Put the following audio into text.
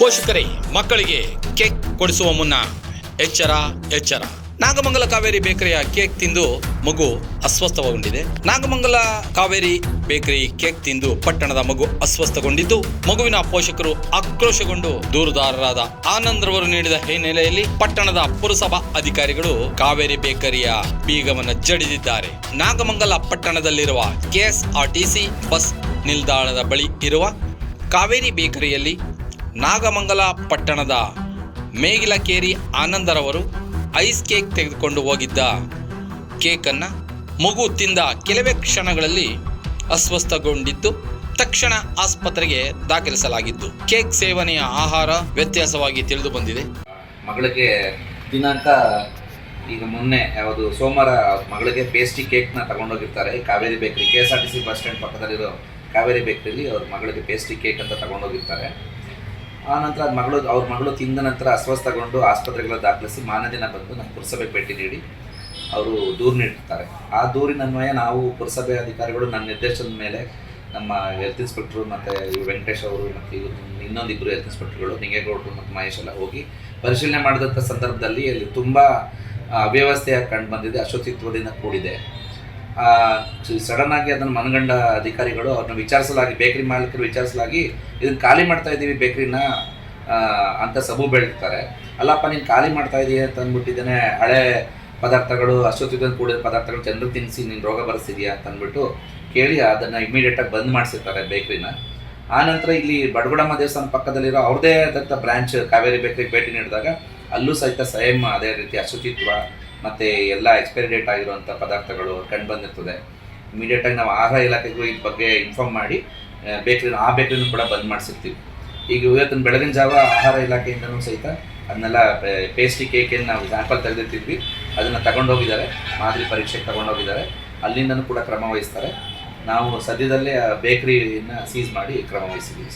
ಪೋಷಕರೇ, ಮಕ್ಕಳಿಗೆ ಕೇಕ್ ಕೊಡಿಸುವ ಮುನ್ನ ಎಚ್ಚರ ಎಚ್ಚರ. ನಾಗಮಂಗಲ ಕಾವೇರಿ ಬೇಕರಿಯ ಕೇಕ್ ತಿಂದು ಮಗು ಅಸ್ವಸ್ಥಗೊಂಡಿದೆ. ನಾಗಮಂಗಲ ಕಾವೇರಿ ಬೇಕರಿ ಕೇಕ್ ತಿಂದು ಪಟ್ಟಣದ ಮಗು ಅಸ್ವಸ್ಥಗೊಂಡಿದ್ದು, ಮಗುವಿನ ಪೋಷಕರು ಆಕ್ರೋಶಗೊಂಡು ದೂರುದಾರರಾದ ಆನಂದ್ ರವರು ನೀಡಿದ ಹಿನ್ನೆಲೆಯಲ್ಲಿ ಪಟ್ಟಣದ ಪುರಸಭಾ ಅಧಿಕಾರಿಗಳು ಕಾವೇರಿ ಬೇಕರಿಯ ಬೀಗವನ್ನು ಜಡಿದಿದ್ದಾರೆ. ನಾಗಮಂಗಲ ಪಟ್ಟಣದಲ್ಲಿರುವ ಕೆಎಸ್ಆರ್ಟಿಸಿ ಬಸ್ ನಿಲ್ದಾಣದ ಬಳಿ ಇರುವ ಕಾವೇರಿ ಬೇಕರಿಯಲ್ಲಿ ನಾಗಮಂಗಲ ಪಟ್ಟಣದ ಮೇಗಿಲಕೇರಿ ಆನಂದರವರು ಐಸ್ ಕೇಕ್ ತೆಗೆದುಕೊಂಡು ಹೋಗಿದ್ದ ಕೇಕನ್ನು ಮಗು ತಿಂದ ಕೆಲವೇ ಕ್ಷಣಗಳಲ್ಲಿ ಅಸ್ವಸ್ಥಗೊಂಡಿದ್ದು ತಕ್ಷಣ ಆಸ್ಪತ್ರೆಗೆ ದಾಖಲಿಸಲಾಗಿದ್ದು. ಕೇಕ್ ಸೇವನೆಯ ಆಹಾರ ವ್ಯತ್ಯಾಸವಾಗಿ ತಿಳಿದು ಬಂದಿದೆ. ಮಗಳಿಗೆ ದಿನಾಂಕ ಈಗ ಮೊನ್ನೆ, ಯಾವುದು ಸೋಮವಾರ ಮಗಳಿಗೆ ಪೇಸ್ಟಿ ಕೇಕ್ನ ತಗೊಂಡೋಗಿರ್ತಾರೆ. Kaveri bakery K S R T C bus stand ಪಕ್ಕದಲ್ಲಿರೋ ಕಾವೇರಿ ಬೇಕರಿಲಿ ಅವ್ರ ಮಗಳಿಗೆ ಪೇಸ್ಟಿ ಕೇಕ್ ಅಂತ ತಗೊಂಡೋಗಿರ್ತಾರೆ. ಆ ನಂತರ ಮಗಳು, ಅವ್ರ ಮಗಳು ತಿಂದ ನಂತರ ಅಸ್ವಸ್ಥಗೊಂಡು ಆಸ್ಪತ್ರೆಗಳ ದಾಖಲಿಸಿ ಮಾನ ದಿನ ಬಂದು ನಮ್ಮ ಪುರಸಭೆ ಭೇಟಿ ನೀಡಿ ಅವರು ದೂರು ನೀಡ್ತಾರೆ. ಆ ದೂರಿನ ಅನ್ವಯ ನಾವು ಪುರಸಭೆ ಅಧಿಕಾರಿಗಳು ನನ್ನ ನಿರ್ದೇಶನದ ಮೇಲೆ ನಮ್ಮ ಹೆಲ್ತ್ ಇನ್ಸ್ಪೆಕ್ಟ್ರು ಮತ್ತು ವೆಂಕಟೇಶ್ ಅವರು ಮತ್ತು ಇನ್ನೊಂದಿಬ್ಬರು ಹೆಲ್ತ್ ಇನ್ಸ್ಪೆಕ್ಟ್ರುಗಳು ನಿಂಗೇಗೌಡರು ಮತ್ತು ಮಹೇಶ್ ಎಲ್ಲ ಹೋಗಿ ಪರಿಶೀಲನೆ ಮಾಡಿದಂಥ ಸಂದರ್ಭದಲ್ಲಿ ಅಲ್ಲಿ ತುಂಬ ಅವ್ಯವಸ್ಥೆಯಾಗಿ ಕಂಡು ಬಂದಿದೆ, ಅಶುಚಿತ್ವದಿಂದ ಕೂಡಿದೆ. ಸಡನ್ ಆಗಿ ಅದನ್ನು ಮನಗಂಡ ಅಧಿಕಾರಿಗಳು ಅವ್ರನ್ನ ವಿಚಾರಿಸಲಾಗಿ ಬೇಕರಿ ಮಾಲೀಕರು ವಿಚಾರಿಸಲಾಗಿ ಇದನ್ನ ಖಾಲಿ ಮಾಡ್ತಾ ಇದ್ದೀವಿ ಬೇಕರಿನ ಅಂತ ಸಬು ಬೆಳಿತಾರೆ ಅಲ್ಲಪ್ಪ, ನೀನು ಖಾಲಿ ಮಾಡ್ತಾ ಇದೀಯ ಅಂತ ಅಂದ್ಬಿಟ್ಟಿದ್ದೇನೆ, ಹಳೆ ಪದಾರ್ಥಗಳು ಅಶುಚಿತ್ವದಿಂದ ಕೂಡಿದ ಪದಾರ್ಥಗಳು ಜನರು ತಿನ್ನಿಸಿ ನೀನು ರೋಗ ಬರೆಸಿದ್ಯಾ ಅಂತ ಅಂದ್ಬಿಟ್ಟು ಕೇಳಿ ಅದನ್ನು ಇಮಿಡಿಯೇಟಾಗಿ ಬಂದ್ ಮಾಡಿಸಿರ್ತಾರೆ ಬೇಕರಿನ ಆ ನಂತರ ಇಲ್ಲಿ ಬಡಗುಡಮ್ಮ ದೇವಸ್ಥಾನ ಪಕ್ಕದಲ್ಲಿರೋ ಅವ್ರದೇ ಆದಂಥ ಬ್ರಾಂಚ್ ಕಾವೇರಿ ಬೇಕರಿಗೆ ಭೇಟಿ ನೀಡಿದಾಗ ಅಲ್ಲೂ ಸಹಿತ ಸೇಮ್ ಅದೇ ರೀತಿ ಅಶುಚಿತ್ವ ಮತ್ತು ಎಲ್ಲ ಎಕ್ಸ್ಪೈರಿ ಡೇಟ್ ಆಗಿರುವಂಥ ಪದಾರ್ಥಗಳು ಕಂಡು ಬಂದಿರ್ತದೆ. ಇಮಿಡಿಯೇಟಾಗಿ ನಾವು ಆಹಾರ ಇಲಾಖೆಗೂ ಈ ಬಗ್ಗೆ ಇನ್ಫಾರ್ಮ್ ಮಾಡಿ ಬೇಕ್ರಿನ, ಆ ಬೇಕ್ರಿನೂ ಕೂಡ ಬಂದ್ ಮಾಡಿಸಿರ್ತೀವಿ. ಈಗ ಇವತ್ತಿನ ಬೆಳಗಿನ ಜಾವ ಆಹಾರ ಇಲಾಖೆಯಿಂದನೂ ಸಹಿತ ಅದನ್ನೆಲ್ಲ ಪೇಸ್ಟಿ ಕೇಕನ್ನು ನಾವು ಸ್ಯಾಂಪಲ್ ತೆಗೆದಿರ್ತಿದ್ವಿ ಅದನ್ನು ತಗೊಂಡೋಗಿದ್ದಾರೆ, ಮಾದರಿ ಪರೀಕ್ಷೆಗೆ ತಗೊಂಡೋಗಿದ್ದಾರೆ, ಅಲ್ಲಿಂದನೂ ಕೂಡ ಕ್ರಮ ವಹಿಸ್ತಾರೆ. ನಾವು ಸದ್ಯದಲ್ಲೇ ಬೇಕ್ರಿಯನ್ನು ಸೀಸ್ ಮಾಡಿ ಕ್ರಮ ವಹಿಸಿದ್ದೀವಿ